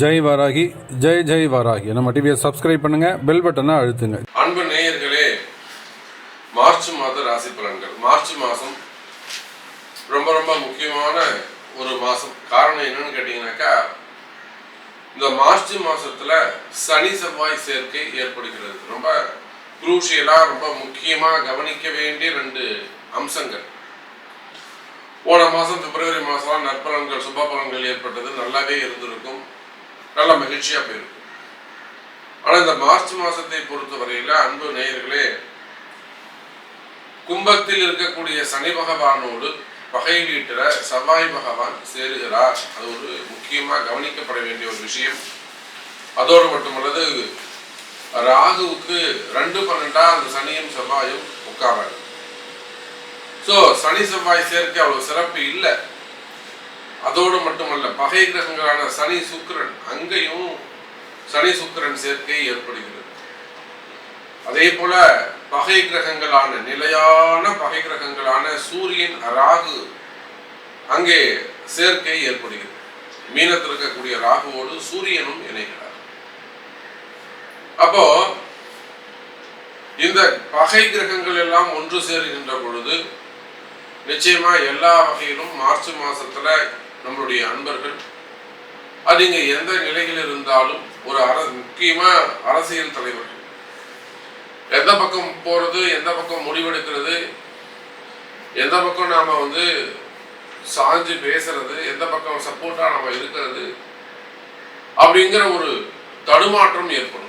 ஜெய் வாராகி ஜெய் ஜெய் வாராகி. நம்ம டிவியை சப்ஸ்கிரைப் பண்ணுங்க பெல் பட்டனை அழுத்துங்க. அன்பு நேயர்களே மார்ச் மாத ராசி பலன்கள். மார்ச் மாதம் ரொம்ப ரொம்ப முக்கியமான ஒரு மாதம். காரணம் என்னன்னு கேட்டிங்கனாக்கா இந்த மார்ச் மாசத்துல சனி செவ்வாய் சேர்க்கை ஏற்படுகிறது. ரொம்ப குரூஷியலாக ரொம்ப முக்கியமாக கவனிக்க வேண்டிய ரெண்டு அம்சங்கள். போன மாதம் பிப்ரவரி மாதம் நற்பலன்கள் சுப பலன்கள் ஏற்பட்டது. நல்லாவே இருந்திருக்கும். நல்ல மகிழ்ச்சியாக போயிருக்கும் ஆனால் இந்த மார்ச் மாசத்தை பொறுத்தவரையில அன்பு நேயர்களே கும்பத்தில் இருக்கக்கூடிய சனி பகவானோடு பகை வீட்டுல செவ்வாய் பகவான் சேருகிறார். அது ஒரு முக்கியமா கவனிக்கப்பட வேண்டிய ஒரு விஷயம். அதோடு மட்டுமல்லது ராகுவுக்கு ரெண்டு பன்னெண்டா அந்த சனியும் செவ்வாயும் உட்காராங்க ஸோ சனி செவ்வாய் சேர்க்கை அவ்வளவு சிறப்பு இல்லை. அதோடு மட்டுமல்ல பகை கிரகங்களான சனி சுக்கிரன் அங்கேயும் சனி சுக்கிரன் சேர்க்கை ஏற்படுகிறது. அதே போல பகை கிரகங்களான நிலையான பகை கிரகங்களான சூரியன் ராகு அங்கே சேர்க்கை ஏற்படுகிறது. மீனத்தில் இருக்கக்கூடிய ராகுவோடு சூரியனும் இணைகிறார். அப்போ இந்த பகை கிரகங்கள் எல்லாம் ஒன்று சேருகின்ற பொழுது நிச்சயமா எல்லா வகையிலும் மார்ச் மாசத்துல நம்மளுடைய அன்பர்கள். அதுங்க எந்த நிலையில் இருந்தாலும் ஒரு அர முக்கியமா அரசியல் தலைவர்கள். எந்த பக்கம் போறது எந்த பக்கம் முடிவெடுக்கிறது எந்த பக்கம் நாம வந்து சாஞ்சு பேசுறது எந்த பக்கம் சப்போர்ட்டா நம்ம இருக்கிறது அப்படிங்கிற ஒரு தடுமாற்றம் ஏற்படும்.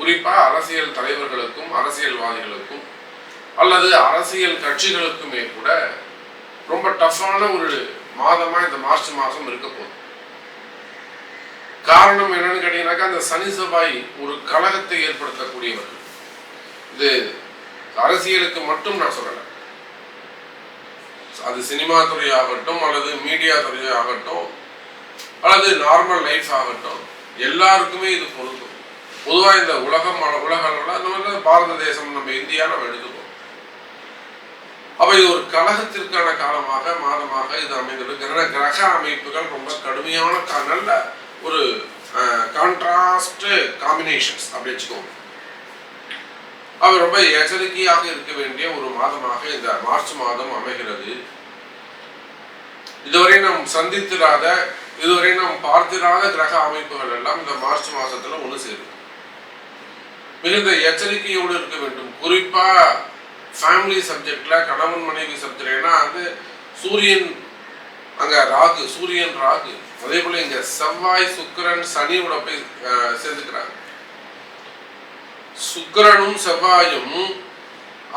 குறிப்பா அரசியல் தலைவர்களுக்கும் அரசியல்வாதிகளுக்கும் அல்லது அரசியல் கட்சிகளுக்குமே கூட ரொம்ப டஃப்பான ஒரு மாதமா இந்த மார்ச் மாதம் இருக்க போகுது. காரணம் என்னன்னு கேட்டீங்கன்னாக்கா அந்த சனி செவ்வாய் ஒரு கழகத்தை ஏற்படுத்தக்கூடியவர்கள் இது அரசியலுக்கு மட்டும் நான் சொல்லலை. அது சினிமா துறை ஆகட்டும் அல்லது மீடியா துறை ஆகட்டும் அல்லது நார்மல் லைஃப் ஆகட்டும் எல்லாருக்குமே இது பொருந்தும். பொதுவாக இந்த உலகம் உலக அளவில் நம்ம பாரத தேசம் நம்ம இந்தியா நம்ம எடுத்துக்கோம் அவை இது ஒரு கழகத்திற்கான காலமாக மாதமாக இது அமைந்துள்ளது. கிரக கிரக அமைப்புகள் ரொம்ப கடுமையான நல்ல ஒரு கான்ட்ராஸ்ட் காம்பினேஷன்ஸ் அப்படி வச்சுக்கோங்க. அவர் ரொம்ப எச்சரிக்கையாக இருக்க வேண்டிய ஒரு மாதமாக இந்த மார்ச் மாதம் அமைகிறது. இதுவரை நாம் சந்தித்திராத இதுவரை நாம் பார்த்திராத கிரக அமைப்புகள் எல்லாம் இந்த மார்ச் மாசத்துல ஒன்று சேரும். மிகுந்த எச்சரிக்கையோடு இருக்க வேண்டும். குறிப்பா ஃபேமிலி சப்ஜெக்டில் கணவன் மனைவி சப்ஜெக்ட்னா அது சூரியன் அங்க ராகு சூரியன் ராகு. அதே போல இங்க செவ்வாய் சுக்கிரன் சனியோட போய் சேர்ந்துக்கிறாங்க. சுக்கிரனும் செவ்வாயும்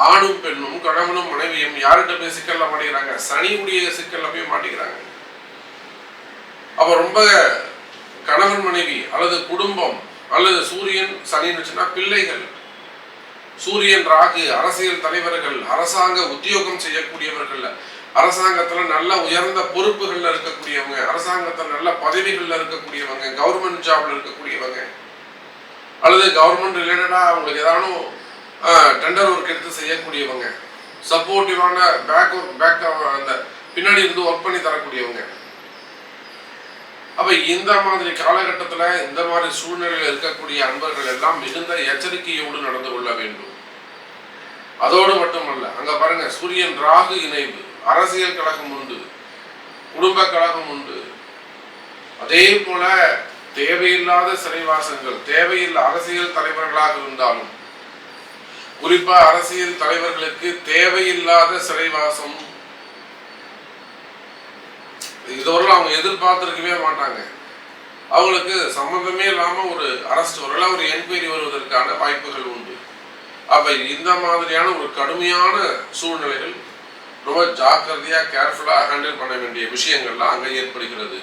ஆணும் பெண்ணும் கணவனும் மனைவியும் யார்கிட்ட போய் சிக்கல்ல மாட்டேங்கிறாங்க சனியுடைய சிக்கல்ல போய் மாட்டிக்கிறாங்க. அப்ப ரொம்ப கணவன் மனைவி அல்லது குடும்பம் அல்லது சூரியன் சனின்னு பிள்ளைகள். சூரியன் ராகு அரசியல் தலைவர்கள் அரசாங்க உத்தியோகம் செய்யக்கூடியவர்கள் அரசாங்கத்துல நல்ல உயர்ந்த பொறுப்புகள்ல இருக்கக்கூடியவங்க அரசாங்கத்துல நல்ல பதவிகள்ல இருக்கக்கூடியவங்க கவர்மெண்ட் ஜாப்ல இருக்கக்கூடியவங்க அல்லது கவர்மெண்ட் ரிலேட்டடா அவங்களுக்கு ஏதானும் டெண்டர் ஒர்க் எடுத்து செய்யக்கூடியவங்க சப்போர்ட்டிவான பேக் பேக் அந்த பின்னாடி இருந்து ஒர்க் பண்ணி தரக்கூடியவங்க. அப்ப இந்த மாதிரி காலகட்டத்துல இந்த மாதிரி சூழ்நிலையில் இருக்கக்கூடிய அன்பர்கள் எல்லாம் மிகுந்த எச்சரிக்கையோடு நடந்து கொள்ள வேண்டும். அதோடு மட்டுமல்ல அங்க பாருங்க சூரியன் ராகு இணைவு அரசியல் கழகம் உண்டு குடும்ப கழகம் உண்டு. அதே போல தேவையில்லாத சிறைவாசங்கள் தேவையில்லை அரசியல் தலைவர்களாக இருந்தாலும் குறிப்பா அரசியல் தலைவர்களுக்கு தேவையில்லாத சிறைவாசம் இதுவரையும் அவங்க எதிர்பார்த்திருக்கவே மாட்டாங்க. அவங்களுக்கு சம்மந்தமே இல்லாம ஒரு அரெஸ்ட் வரல ஒரு என்கொயரி வருவதற்கான வாய்ப்புகள் உண்டு. அப்போ இந்த மாதிரியான ஒரு கடுமையான சூழ்நிலைகள் ரொம்ப ஜாக்கிரதையா கேர்ஃபுல்லாக ஹேண்டில் பண்ண வேண்டிய விஷயங்கள்லாம் அங்க ஏற்படுகிறது.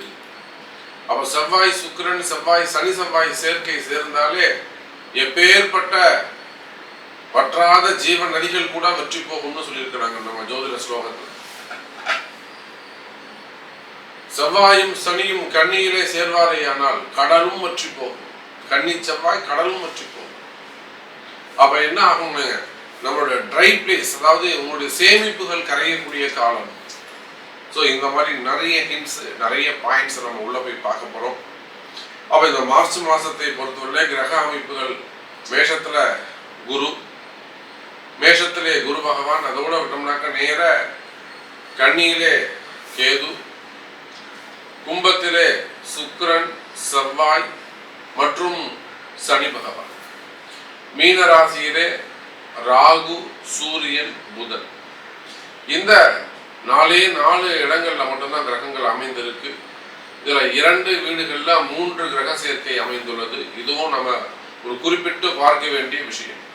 அப்ப செவ்வாய் சுக்கிரன் செவ்வாய் சனி செவ்வாய் சேர்க்கை சேர்ந்தாலே எப்பேற்பட்ட வற்றாத ஜீவன் நதிகள் கூட வெற்றி போகும்னு சொல்லியிருக்கிறாங்க நம்ம ஜோதிட ஸ்லோகத்தில். செவ்வாயும் சனியும் கண்ணியிலே சேர்வாரேயானால் கடலும் வற்றி போகும். கன்னி செவ்வாய் கடலும் வற்றி போகும். அப்ப என்ன ஆகும்னு நம்மளோட ட்ரை பிளேஸ் அதாவது உங்களுடைய சேமிப்புகள் கரையக்கூடிய காலம். ஸோ இந்த மாதிரி நிறைய ஹிண்ட்ஸ் நிறைய பாயிண்ட்ஸ் நம்ம உள்ள போய் பார்க்க போறோம். இந்த மார்ச் மாசத்தை பொறுத்தவரை கிரக அமைப்புகள் மேஷத்துல குரு மேஷத்திலே குரு பகவான் அதோட விட்டோம்னாக்க நேர கண்ணியிலே கேது கும்பத்திலே சுக்ரன் செவ்வாய் மற்றும் சனி பகவான். மீன ராசியிலே ராகு சூரியன் புதன். இந்த நாலே நாலு இடங்கள்ல மட்டும்தான் கிரகங்கள் அமைந்திருக்கு. இதுல இரண்டு வீடுகள்ல மூன்று கிரக சேர்க்கை அமைந்துள்ளது. இதுவும் நம்ம ஒரு குறிப்பிட்டு பார்க்க வேண்டிய விஷயம்.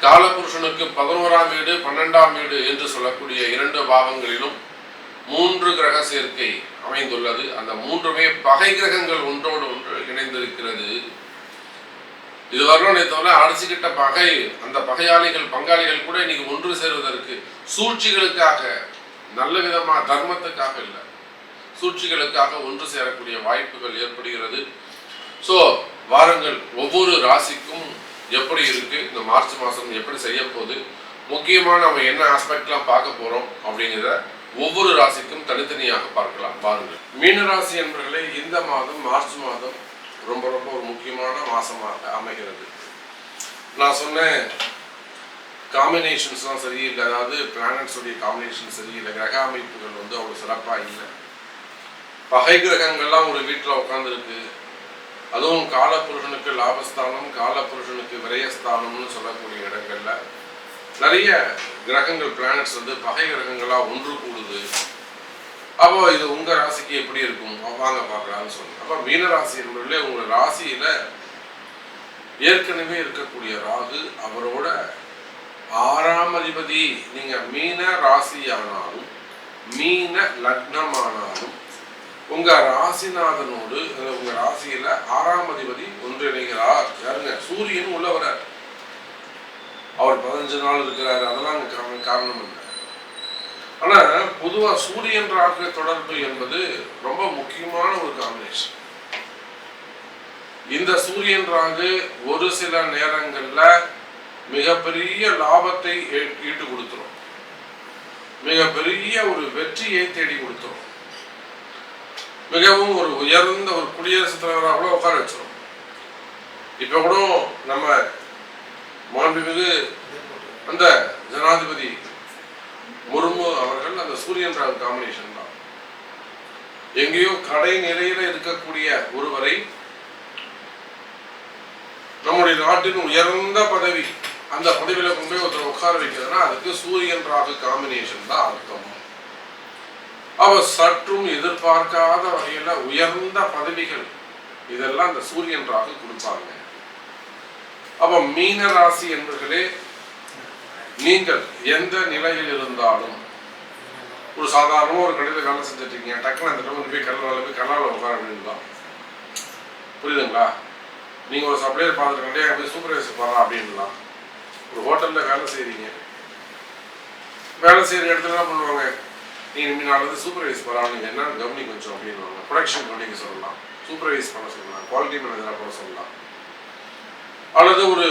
காலபுருஷனுக்கு பதினோராம் வீடு பன்னெண்டாம் வீடு என்று சொல்லக்கூடிய இரண்டு பாவங்களிலும் மூன்று கிரக சேர்க்கை அமைந்துள்ளது. அந்த மூன்றுமே பகை கிரகங்கள் ஒன்றோடு ஒன்று இணைந்திருக்கிறது. இதுவரையும் தவிர அடிச்சுக்கிட்ட பகை அந்த பகையாளிகள் பங்காளிகள் கூட இன்னைக்கு ஒன்று சேருவதற்கு சூழ்ச்சிகளுக்காக நல்ல விதமாக தர்மத்துக்காக இல்லை. சூழ்ச்சிகளுக்காக ஒன்று சேரக்கூடிய வாய்ப்புகள் ஏற்படுகிறது. ஸோ வாரங்கள் ஒவ்வொரு ராசிக்கும் எப்படி இருக்கு இந்த மார்ச் மாதம் எப்படி செய்ய போகுது முக்கியமாக நம்ம என்ன ஆஸ்பெக்ட்லாம் பார்க்க போகிறோம் அப்படிங்கிறத ஒவ்வொரு ராசிக்கும் தனித்தனியாக பார்க்கலாம். பாருங்கள் மீன ராசி என்பர்களே இந்த மாதம் மார்ச் மாதம் ரொம்ப ரொம்ப ஒரு முக்கியமான மாசமாக அமைகிறது. நான் சொன்னேன் காம்பினேஷன்ஸ்லாம் சரியில்லை. அதாவது பிளானட்ஸுடைய காம்பினேஷன் சரியில்லை. கிரக அமைப்புகள் வந்து அவ்வளோ சிறப்பாக இல்லை. பகை கிரகங்கள்லாம் ஒரு வீட்டில் உட்காந்துருக்கு அதுவும் காலப்புருஷனுக்கு லாபஸ்தானம் காலப்புருஷனுக்கு விரயஸ்தானம்னு சொல்லக்கூடிய இடங்கள்ல நிறைய கிரகங்கள் பிளானட்ஸ் வந்து பகை கிரகங்களாக ஒன்று கூடுது. அப்போ இது உங்க ராசிக்கு எப்படி இருக்கும்? வாங்க பார்க்கலாம்னு சொன்னேன் அப்போ மீன ராசி உங்க ராசியில ஏற்கனவே இருக்கக்கூடிய ராகு அவரோட ஆறாம் அதிபதி. நீங்க மீன ராசி ஆனாலும் மீன லக்னமானாலும் உங்க ராசிநாதனோடு உங்க ராசியில ஆறாம் அதிபதி ஒன்றிணைகிறார். யாருங்க? சூரியன் உள்ள வரார் அவர் பதினஞ்சு நாள் இருக்கிறாரு. அதெல்லாம் அங்க காரணம் காரணம் இல்லை ஆனா பொதுவா சூரியன் ராகு தொடர்பு என்பது ரொம்ப முக்கியமான ஒரு காம்பினேஷன் இந்த சூரியன் ராகு ஒரு சில நேரங்கள்ல மிகப்பெரிய லாபத்தை ஈட்டு கொடுத்துரும். மிகப்பெரிய ஒரு வெற்றியை தேடி கொடுத்துரும். மிகவும் ஒரு உயர்ந்த ஒரு குடியரசுத் தலைவராக கூட உட்கார வச்சிரும். இப்போ கூட நம்ம மாண்புமிகு அந்த ஜனாதிபதி முர்மு அவர்கள் அந்த சூரியன் ராகு காம்பினேஷன் தான். எங்கேயோ கடை நிலையில இருக்கக்கூடிய ஒருவரை நம்முடைய நாட்டின் உயர்ந்த பதவி அந்த பதவியில கொண்டு போய் ஒருத்தர் உட்கார வைக்கிறதுனா அதுக்கு சூரியன் ராகு காம்பினேஷன் தான் அர்த்தம். அவ சற்றும் எதிர்பார்க்காத வகையில உயர்ந்த பதவிகள் இதெல்லாம் அந்த சூரியன் ராகு கொடுப்பாங்க. அப்ப மீன ராசி என்பர்களே நீங்கள் எந்த நிலையில் இருந்தாலும் ஒரு சாதாரண ஒரு கடையில் வேலை செஞ்சுட்டு இருக்கீங்க டக்குனு அந்த இடத்துல போய் கல்லால் போய் கல்லால் உட்கார அப்படின்லாம் புரியுதுங்களா? நீங்கள் ஒரு சப்ளையர் பார்த்துட்டு போய் சூப்பர்வைசர் போறா அப்படின்லாம் ஒரு ஹோட்டலில் வேலை செய்கிறீங்க வேலை செய்கிற இடத்துல என்ன பண்ணுவாங்க? நீ இனிமே நாளைக்கு சூப்பர்வைஸ் பண்ணலாம் நீங்கள் என்ன கவனி கொஞ்சம் அப்படின்வாங்க ப்ரொடக்ஷன் கவனிக்க சொல்லலாம். சூப்பர்வைஸ் பண்ண சொல்லலாம். குவாலிட்டி மேனேஜராக பண்ண சொல்லலாம். அல்லது ஒரு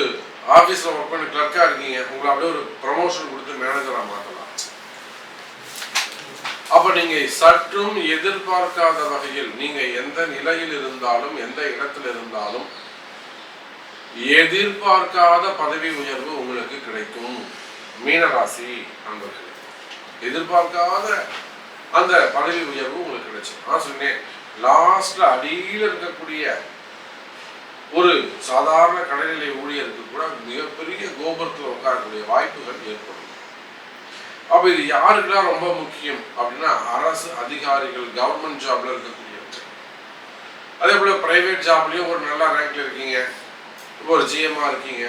ஆஃபீஸில் ஒர்க் பண்ணி கிளர்க்காக இருக்கீங்க. உங்களை அப்படியே ஒரு ப்ரமோஷன் கொடுத்து மேனேஜராக மாற்றலாம் அப்போ நீங்கள் சற்றும் எதிர்பார்க்காத வகையில் நீங்கள் எந்த நிலையில் இருந்தாலும் எந்த இடத்துல இருந்தாலும் எதிர்பார்க்காத பதவி உயர்வு உங்களுக்கு கிடைக்கும். மீனராசி நண்பர்களே எதிர்பார்க்காத அந்த பதவி உயர்வு உங்களுக்கு கிடைச்சிடும் நான் சொன்னேன் லாஸ்ட்ல அடியில் இருக்கக்கூடிய ஒரு சாதாரண கடைநிலை ஊழியருக்கு கூட மிகப்பெரிய கோபுரத்தில் உட்காரக்கூடிய வாய்ப்புகள் ஏற்படும். அப்ப இது யாருக்கெல்லாம் ரொம்ப முக்கியம் அப்படின்னா அரசு அதிகாரிகள் கவர்மெண்ட் ஜாப்ல இருக்கக்கூடியவங்க. அதே போல பிரைவேட் ஜாப்லயும் ஒரு நல்ல ரேங்க்ல இருக்கீங்க. இப்போ ஒரு ஜிஎம்மா இருக்கீங்க.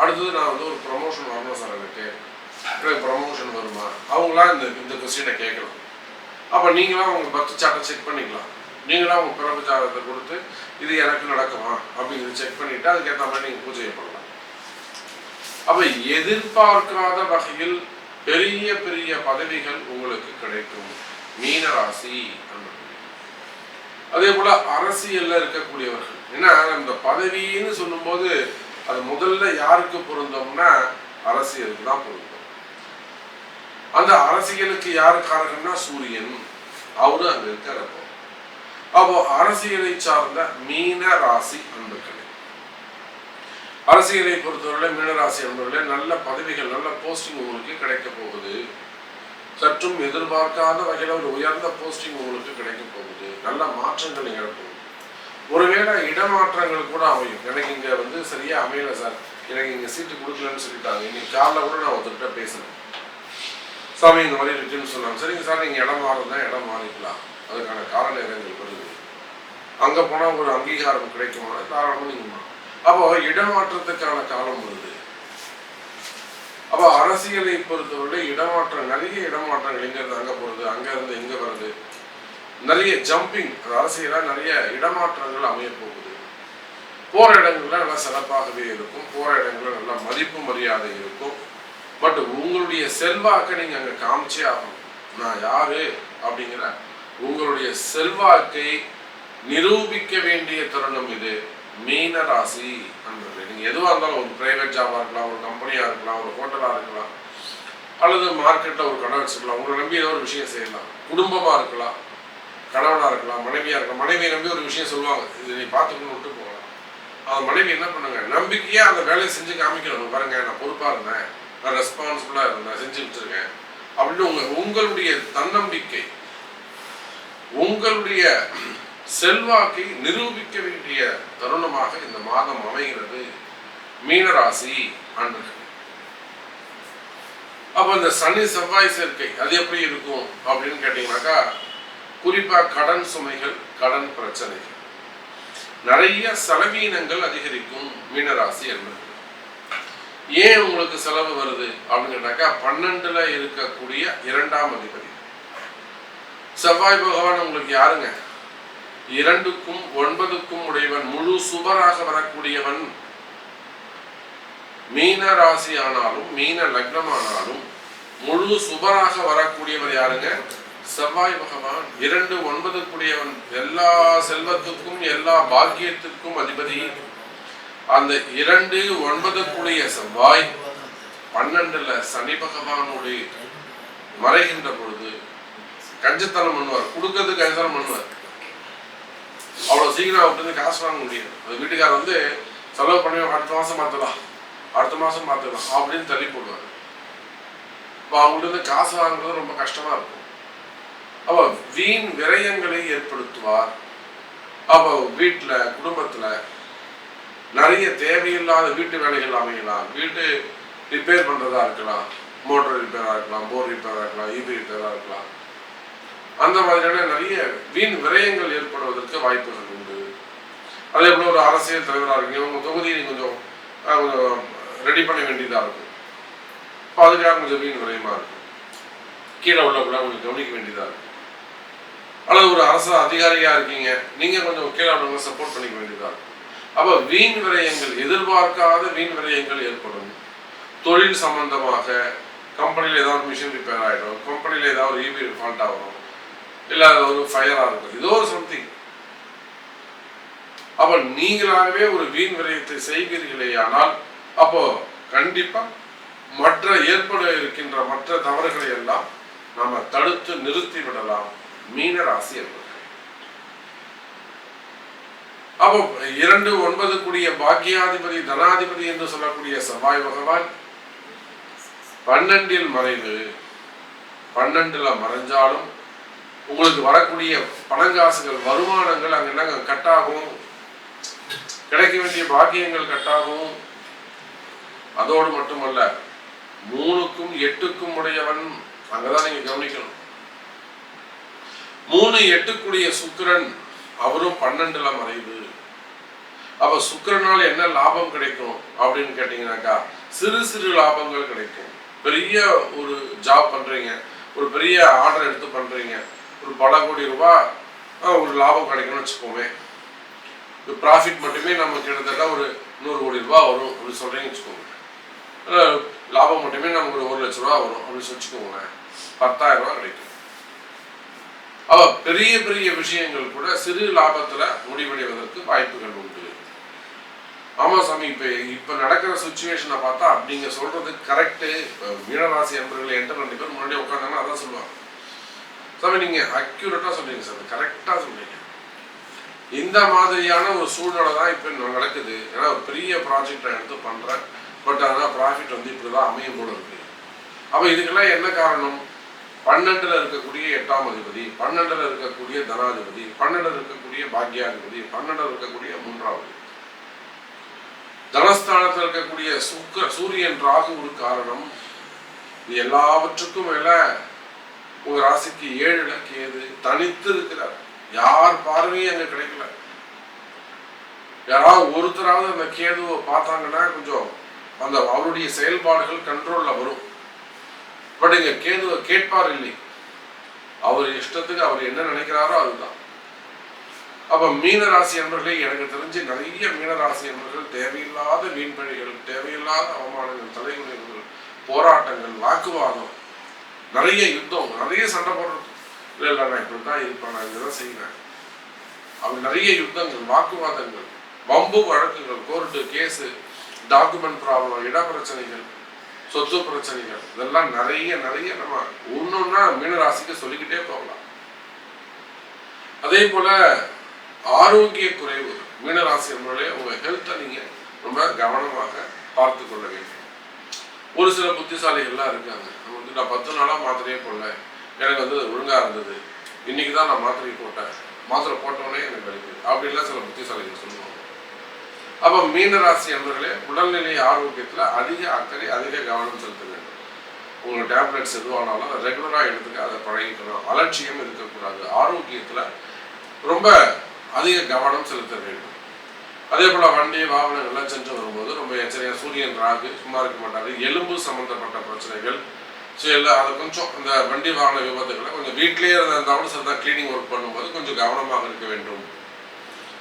அடுத்தது நான் வந்து ஒரு ப்ரொமோஷன் வரணும் சார் எனக்கு எனக்கு ப்ரமோஷன் வருமா? அவங்களாம் இந்த இந்த கொஸ்டினை கேட்கலாம். அப்போ நீங்களாம் உங்க பர்த் சார்ட்டை செக் பண்ணிக்கலாம். நீங்களாக உங்கள் பிறப்பு ஜாதகத்தை கொடுத்து இது எனக்கு நடக்குமா அப்படிங்கிறது செக் பண்ணிட்டு அதுக்கேற்ற மாதிரி நீங்க பூஜையை பண்ணலாம். அப்போ எதிர்பார்க்காத வகையில் பெரிய பெரிய பதவிகள் உங்களுக்கு கிடைக்கும். மீனராசி அதே போல அரசியல்ல இருக்கக்கூடியவர்கள். ஏன்னா இந்த பதவின்னு சொல்லும்போது அது முதல்ல யாருக்கு பொருந்தோம்னா அரசியலுக்கு தான் பொருந்தும். அந்த அரசியலுக்கு யாரு காரகம்னா சூரியன். அவரு அங்க இருக்கிறப்போ அப்போ அரசியலை சார்ந்த மீன ராசி அன்பர்களே. அரசியலை பொறுத்தவரை மீனராசி அன்பர்களே நல்ல பதவிகள் நல்ல போஸ்டிங் உங்களுக்கு கிடைக்க போகுது. சற்றும் எதிர்பார்க்காத வகையில் ஒரு உயர்ந்த போஸ்டிங் உங்களுக்கு கிடைக்க போகுது. நல்ல மாற்றங்கள் நிகழப்போகுது. ஒருவேளை இடமாற்றங்கள் கூட அமையும். எனக்கு இங்க வந்து சரியா அமையல சார். எனக்கு இங்க சீட்டு கொடுக்கலன்னு சொல்லிட்டாங்க. இன்னைக்கு காலைல கூட நான் ஒருத்தர்கிட்ட பேசினேன் சாமி இந்த மாதிரி இருக்குன்னு சொன்னாங்க. சரிங்க சார் நீங்க இடம் மாறுனா இடம் மாறிக்கலாம். அதுக்கான கால நேரங்கள் வருது அங்க போனா ஒரு அங்கீகாரம் கிடைக்குமா? தாராளமாக நீங்க அப்போ இடமாற்றத்துக்கான காலம் வருது. அப்போ அரசியலை பொறுத்தவரை இடமாற்றம் நிறைய இடமாற்றங்கள் இங்கேருந்து இருந்து அங்க அங்கேருந்து அங்க இருந்து வருது நிறைய ஜம்பிங் அரசியலாக நிறைய இடமாற்றங்கள் அமைய போகுது. போற இடங்கள்ல நல்லா சிறப்பாகவே இருக்கும். போகிற இடங்கள்ல நல்லா மதிப்பு மரியாதை இருக்கும். பட் உங்களுடைய செல்வாக்கை நீங்க அங்க காமிச்சே ஆகணும். நான் யாரு? அப்படிங்கிற உங்களுடைய செல்வாக்கை நிரூபிக்க வேண்டிய தருணம் இது. மீன ராசி நண்பர்களே நீங்க எதுவா இருந்தாலும் ஒரு பிரைவேட் ஜாபா இருக்கலாம் ஒரு கம்பெனியா இருக்கலாம் ஒரு ஹோட்டலா இருக்கலாம் அல்லது மார்க்கெட்ல ஒரு கடை வச்சுக்கலாம் உங்களை நம்பி ஏதோ ஒரு விஷயம் செய்யலாம். குடும்பமா இருக்கலாம் கணவனா இருக்கலாம் மனைவியா இருக்கலாம். மனைவியை நம்பி ஒரு விஷயம் சொல்லுவாங்க. இது நீ பார்த்துக்கணும் விட்டு போகலாம். அந்த மனைவி என்ன பண்ணுங்க? நம்பிக்கையா அந்த வேலையை செஞ்சு காமிக்கணும். பாருங்க நான் பொறுப்பா இருந்தேன். நான் ரெஸ்பான்சிபிளா இருந்தேன். செஞ்சு வச்சுருக்கேன். அப்படின்னு உங்க உங்களுடைய தன்னம்பிக்கை உங்களுடைய செல்வாக்கை நிரூபிக்க வேண்டிய தருணமாக இந்த மாதம் அமைகிறது மீனராசி ஆண்டுகள் அப்ப இந்த சனி செவ்வாய் சேர்க்கை அது எப்படி இருக்கும் அப்படின்னு கேட்டீங்கன்னாக்கா குறிப்பா கடன் சுமைகள் கடன் பிரச்சனைகள். நிறைய செலவீனங்கள் அதிகரிக்கும் மீனராசி என்பது ஏன் உங்களுக்கு செலவு வருது அப்படின்னு கேட்டாக்கா பன்னெண்டுல இருக்கக்கூடிய இரண்டாம் அதிபதி. செவ்வாய் பகவான் உங்களுக்கு யாருங்க? இரண்டுக்கும் ஒன்பதுக்கும் உடையவன் முழு சுபராக வரக்கூடியவன். மீன ராசி ஆனாலும் மீன லக்னம் ஆனாலும் முழு சுபராக வரக்கூடியவர் யாருங்க? செவ்வாய் பகவான். இரண்டு ஒன்பதுக்குடையவன். எல்லா செல்வத்துக்கும் எல்லா பாக்கியத்துக்கும் அதிபதி. அந்த இரண்டு ஒன்பதுக்குடைய செவ்வாய் பன்னெண்டுல சனி பகவானுடைய மறைகின்ற பொழுது கஞ்சத்தனம் பண்ணுவார். கொடுக்கறதுக்கு கஞ்சத்தனம் பண்ணுவார். அவ்வளவு சீக்கிரம் அவர்கிட்ட இருந்து காசு வாங்க முடியாது. அந்த வீட்டுக்காரர் வந்து செலவு பண்ணி அடுத்த மாசம் மாத்தலாம் அடுத்த மாசம் மாத்தலாம் அப்படின்னு தள்ளி போடுவார். இப்போ அவங்கள்ட்ட இருந்து காசு வாங்குறது ரொம்ப கஷ்டமா இருக்கும். அப்போ வீண் விரயங்களை ஏற்படுத்துவார். அவ வீட்டுல குடும்பத்துல நிறைய தேவையில்லாத வீட்டு வேலைகள் அமையலாம். வீட்டு ரிப்பேர் பண்றதா இருக்கலாம் மோட்டர் ரிப்பேரா இருக்கலாம் போர் ரிப்பேரா இருக்கலாம் இபி ரிப்பேராக இருக்கலாம். அந்த மாதிரியான நிறைய வீண் விரயங்கள் ஏற்படுவதற்கு வாய்ப்புகள் உண்டு. அதே போல ஒரு அரசியல் தலைவராக இருக்கீங்க உங்க தொகுதியை கொஞ்சம் கொஞ்சம் ரெடி பண்ண வேண்டியதா இருக்கும் இப்போ அதுக்காக கொஞ்சம் வீண் விரயமா இருக்கும் கீழே உள்ளவங்கள கொஞ்சம் கவனிக்க வேண்டியதா இருக்கும் அல்லது ஒரு அரசு அதிகாரியா இருக்கீங்க நீங்க கொஞ்சம் கீழே உள்ளவங்க சப்போர்ட் பண்ணிக்க வேண்டியதா இருக்கும் அப்ப வீண் விரயங்கள் எதிர்பார்க்காத வீண் விரயங்கள் ஏற்படும். தொழில் சம்பந்தமாக கம்பெனியில் ஏதாவது மிஷின் ரிப்பேர் ஆகிடும் கம்பெனியில் ஏதாவது ஒரு இபி ஃபால்ட் ஆகும். இல்லை அது ஒரு ஃபயராக இருக்கும். ஏதோ ஒரு சம்திங் அப்போ நீங்களாகவே ஒரு வீண் விரயத்தை செய்கிறீர்களே ஆனால் அப்போ கண்டிப்பா மற்ற ஏற்பட இருக்கின்ற மற்ற தவறுகளை எல்லாம் நம்ம தடுத்து நிறுத்தி விடலாம். மீன ராசி என்பது அப்போ இரண்டு ஒன்பது கூடிய பாக்கியாதிபதி தனாதிபதி என்று சொல்லக்கூடிய செவ்வாய் பகவான் பன்னெண்டில் மறைவு. பன்னெண்டுல மறைஞ்சாலும் உங்களுக்கு வரக்கூடிய பணங்காசுகள் வருமானங்கள் அங்க என்ன கட்டாகும். கிடைக்க வேண்டிய பாக்கியங்கள் கட்டாகும். அதோடு மட்டுமல்ல மூணுக்கும் எட்டுக்கும் உடையவன் அங்கதான் நீங்க கவனிக்கணும். மூணு எட்டுக்குடைய சுக்கரன் அவரும் பன்னெண்டுல மறைவு. அப்ப சுக்கரனால என்ன லாபம் கிடைக்கும் அப்படின்னு கேட்டீங்கன்னாக்கா சிறு சிறு லாபங்கள் கிடைக்கும். பெரிய ஒரு ஜாப் பண்றீங்க ஒரு பெரிய ஆர்டர் எடுத்து பண்றீங்க ஒரு பல கோடி ரூபாய் ஒரு லாபம் கிடைக்கும்னு வச்சுக்கோமே. ப்ராஃபிட் மட்டுமே நம்ம கிட்டத்தட்ட ஒரு நூறு கோடி ரூபாய் வரும் அப்படின்னு சொல்கிறீங்கன்னு வச்சுக்கோங்க லாபம் மட்டுமே நமக்கு ஒரு ஒரு லட்ச ரூபா வரும் அப்படின்னு வச்சுக்கோங்களேன். பத்தாயிரம் ரூபாய் கிடைக்கும். அவ பெரிய பெரிய விஷயங்கள் கூட சிறு லாபத்துல முடிவடைவதற்கு வாய்ப்புகள் உண்டு. ஆமா சாமி இப்போ இப்ப நடக்கிற சுச்சுவேஷனை பார்த்தா அப்படிங்க சொல்கிறது கரெக்டு மீனராசி அன்பர்கள் என்கிட்ட ரெண்டு பேர் முன்னாடி உட்காந்தாங்கன்னா அதான் சொல்லுவாங்க. சாமி நீங்க அக்யூரேட்டா சொல்றீங்க சார் கரெக்டா சொல்றீங்க. இந்த மாதிரியான ஒரு சூழ்நிலை தான் இப்போ நடக்குது. ஏன்னா ஒரு பெரிய ப்ராஜெக்ட் நான் எடுத்து பண்ணுறேன் பட் ஆனால் ப்ராஃபிட் வந்து இப்படி தான் அமையும் போல இருக்கு. அப்போ இதுக்கெல்லாம் என்ன காரணம்? பன்னெண்டுல இருக்கக்கூடிய எட்டாம் அதிபதி பன்னெண்டுல இருக்கக்கூடிய தனாதிபதி பன்னெண்டுல இருக்கக்கூடிய பாக்யாதிபதி பன்னெண்டுல இருக்கக்கூடிய மூன்றாவது. தனஸ்தானத்தில் இருக்கக்கூடிய சுக்க சூரியன் ராகு ஒரு காரணம். இது எல்லாவற்றுக்கும் மேல ஒரு ராசிக்கு ஏழுல கேது தனித்து இருக்கிறார். யார் பார்வையும் அங்க கிடைக்கல. யாராவது ஒருத்தராவது அந்த கேதுவை பார்த்தாங்கன்னா கொஞ்சம் அந்த அவருடைய செயல்பாடுகள் கண்ட்ரோல்ல வரும். பட் இங்க கேதுவை கேட்பார் இல்லை. அவர் இஷ்டத்துக்கு அவர் என்ன நினைக்கிறாரோ அதுதான். அப்ப மீன ராசி என்பர்களே எனக்கு தெரிஞ்சு நிறைய மீன ராசி என்பர்கள் தேவையில்லாத வீண்பழிகள் தேவையில்லாத அவமானங்கள் தலைமுறைகள் போராட்டங்கள் வாக்குவாதம் நிறைய யுத்தம் நிறைய சண்டை போடுறது. இல்லை இல்லை நான் இப்படி தான் இருப்பேன் நான் இதை செய்வேன். அப்படி நிறைய யுத்தங்கள் வாக்குவாதங்கள் வம்பு வழக்குகள் கோர்ட்டு கேஸு டாக்குமெண்ட் ப்ராப்ளம் இட பிரச்சனைகள் சொத்து பிரச்சனைகள் இதெல்லாம் நிறைய நிறைய நம்ம ஒன்னொன்னா மீனராசிக்கு சொல்லிக்கிட்டே போகலாம். அதே போல ஆரோக்கிய குறைவு மீனராசி நம்மளே உங்க ஹெல்த்தை நீங்க ரொம்ப கவனமாக பார்த்து கொள்ள வேண்டும். ஒரு சில புத்திசாலிகள்லாம் இருக்காங்க. நான் பத்து நாளா மாத்திரையே போடல. எனக்கு வந்து ஒழுங்காக ஒழுங்கா இருந்தது. இன்னைக்கு தான் நான் மாத்திரை போட்டேன். மாத்திரை போட்டோடனே எனக்கு வலிக்குது அப்படின்லாம் சில புத்திசாலிகள் சொல்லுவாங்க. அப்ப மீனராசி என்பர்களே உடல்நிலை ஆரோக்கியத்துல அதிக அக்கறை அதிக கவனம் செலுத்த வேண்டும். உங்க டேப்லெட்ஸ் எதுவானாலும் அதை ரெகுலரா எடுத்துக்க அதை பழகிக்கணும். அலட்சியம் இருக்கக்கூடாது. ஆரோக்கியத்துல ரொம்ப அதிக கவனம் செலுத்த வேண்டும். அதே போல வண்டி வாகனங்கள்லாம் சென்று வரும்போது ரொம்ப எச்சரிக்கையாக சூரியன் ராகு சும்மா இருக்க மாட்டாங்க எலும்பு சம்மந்தப்பட்ட பிரச்சனைகள் ஸோ இல்லை அதை கொஞ்சம் இந்த வண்டி வாகன விபத்துகளை கொஞ்சம் வீட்லேயே இருந்தாலும் சரி தான் கிளீனிங் ஒர்க் பண்ணும்போது கொஞ்சம் கவனமாக இருக்க வேண்டும்.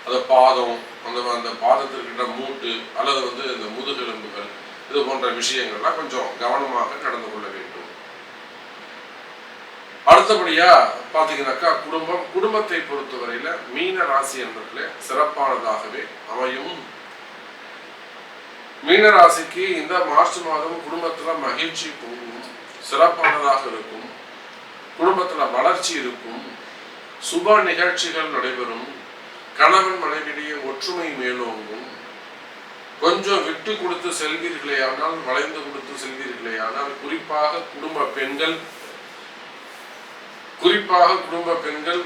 அந்த பாதம் அந்த அந்த பாதத்திற்கிட்ட மூட்டு அல்லது வந்து இந்த முதுகெலும்புகள் இது போன்ற விஷயங்கள்லாம் கொஞ்சம் கவனமாக நடந்து கொள்ள வேண்டும். அடுத்தபடியா பாத்தீங்கன்னாக்கா குடும்பம் குடும்பத்தை பொறுத்தவரையில மீன ராசி என்பர்களே சிறப்பானதாகவே அமையும். மீனராசிக்கு இந்த மார்ச் மாதம் குடும்பத்தில் மகிழ்ச்சி போகும். சிறப்பானதாக இருக்கும். குடும்பத்தில் வளர்ச்சி இருக்கும். சுப நிகழ்ச்சிகள் நடைபெறும். கணவன் மனைவியிடையே ஒற்றுமை மேலோங்கும். கொஞ்சம் விட்டு கொடுத்து செல்வீர்களே ஆனால் வளைந்து கொடுத்து செல்வீர்களே ஆனால் குறிப்பாக குடும்ப பெண்கள் குறிப்பாக குடும்ப பெண்கள்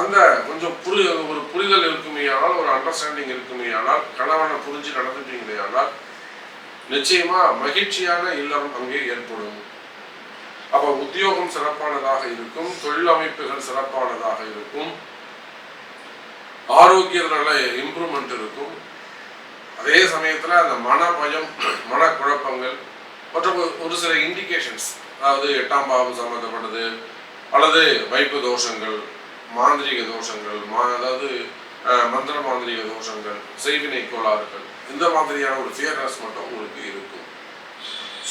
அந்த கொஞ்சம் புரி ஒரு புரிதல் இருக்குமே ஆனால் ஒரு அண்டர்ஸ்டாண்டிங் இருக்குமே ஆனால் கணவனை புரிஞ்சு நடந்துட்டீங்களே ஆனால் நிச்சயமா மகிழ்ச்சியான இல்லம் அங்கே ஏற்படும். அப்ப உத்தியோகம் சிறப்பானதாக இருக்கும் தொழில் அமைப்புகள் சிறப்பானதாக இருக்கும் ஆரோக்கியத்துல இம்ப்ரூவ்மெண்ட் இருக்கும். அதே சமயத்துல அந்த மன பயம் மன குழப்பங்கள் மற்றும் ஒரு- சில இண்டிகேஷன்ஸ் அதாவது எட்டாம் பாவம் சம்பந்தப்பட்டது அல்லது வைப்பு தோஷங்கள் மாந்திரீக தோஷங்கள் மா அதாவது மந்திர மாந்திரீக தோஷங்கள் செய்வினை கோளாறுகள் இந்த மாதிரியான ஒரு ஃபியர்னஸ் மட்டும் உங்களுக்கு இருக்கும்.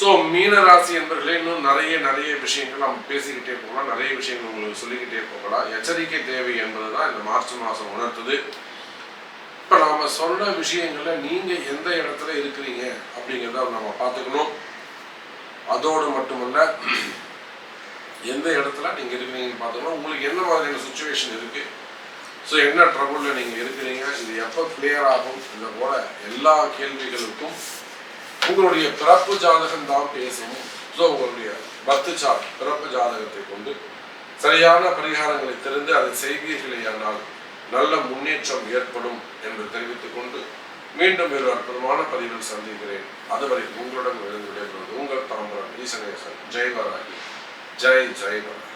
ஸோ மீன ராசி என்பர்களே இன்னும் நிறைய நிறைய விஷயங்கள் நம்ம பேசிக்கிட்டே போகலாம். நிறைய விஷயங்கள் உங்களுக்கு சொல்லிக்கிட்டே போகலாம். எச்சரிக்கை தேவை என்பது தான் இந்த மார்ச் மாதம் உணர்த்துது. இப்போ நாம் சொன்ன விஷயங்களில் நீங்கள் எந்த இடத்துல இருக்கிறீங்க அப்படிங்கிறத நம்ம பார்த்துக்கணும். அதோடு மட்டுமல்ல எந்த இடத்துல நீங்கள் இருக்கிறீங்கன்னு பார்த்துக்கணும். உங்களுக்கு என்ன மாதிரியான சுச்சுவேஷன் இருக்குது ஸோ என்ன ட்ரபுளில் நீங்கள் இருக்கிறீங்க? இது எப்போ கிளியர் ஆகும்? இதை போல எல்லா கேள்விகளுக்கும் உங்களுடைய பிறப்பு ஜாதகம் தான் பேசும். ஸோ உங்களுடைய பத்து சா பிறப்பு ஜாதகத்தை கொண்டு சரியான பரிகாரங்களை தெரிந்து அதை செய்வீர்களேயானால் நல்ல முன்னேற்றம் ஏற்படும் என்று தெரிவித்துக் கொண்டு மீண்டும் ஒரு அற்புதமான பதிவில் சந்திக்கிறேன். அதுவரை உங்களுடன் விழுந்து விடைபெறுவது உங்கள் தாம்பரம் ஈசனேசன். ஜெய்வராகி. ஜெய் ஜெய்வராகி.